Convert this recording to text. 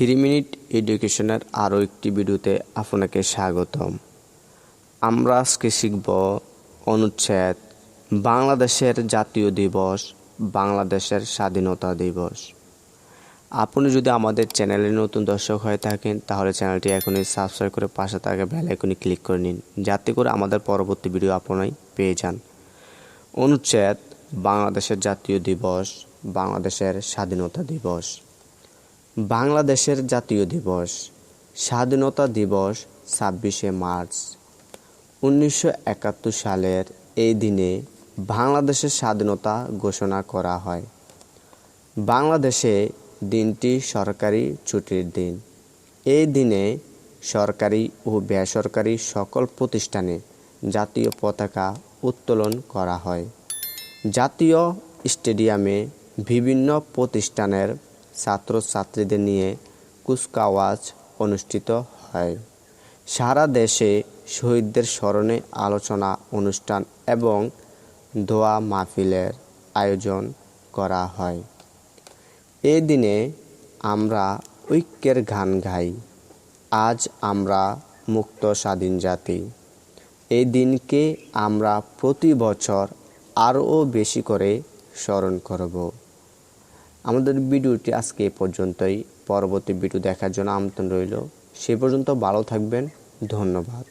Three minute এডুকেশনের আরও একটি ভিডিওতে আপনাকে স্বাগতম। আমরা আজকে শিখব অনুচ্ছেদ বাংলাদেশের জাতীয় দিবস, বাংলাদেশের স্বাধীনতা দিবস। আপনি যদি আমাদের চ্যানেলে নতুন দর্শক হয়ে থাকেন, তাহলে চ্যানেলটি এখনই সাবস্ক্রাইব করে পাশে থাকা বেল আইকনে ক্লিক করে নিন, যাতে করে আমাদের পরবর্তী ভিডিও আপনি পেয়ে যান। অনুচ্ছেদ বাংলাদেশের জাতীয় দিবস, বাংলাদেশের স্বাধীনতা দিবস। বাংলাদেশের জাতীয় দিবস, স্বাধীনতা দিবস ছাব্বিশে মার্চ। উনিশশো একাত্তর সালের এই দিনে বাংলাদেশের স্বাধীনতা ঘোষণা করা হয়। বাংলাদেশে দিনটি সরকারি ছুটির দিন। এই দিনে সরকারি ও বেসরকারি সকল প্রতিষ্ঠানে জাতীয় পতাকা উত্তোলন করা হয়। জাতীয় স্টেডিয়ামে বিভিন্ন প্রতিষ্ঠানের ছাত্রছাত্রীদের নিয়ে কুচকাওয়াজ অনুষ্ঠিত হয়। সারা দেশে শহীদদের স্মরণে আলোচনা অনুষ্ঠান এবং দোয়া মাহফিলের আয়োজন করা হয়। এই দিনে আমরা ঐক্যের গান গাই। আজ আমরা মুক্ত স্বাধীন জাতি। এই দিনকে আমরা প্রতি বছর আরও বেশি করে স্মরণ করব। আমাদের ভিডিওটি আজকে এ পর্যন্তই। পরবর্তী ভিডিও দেখার জন্য আমন্ত্রণ রইল। সে পর্যন্ত ভালো থাকবেন। ধন্যবাদ।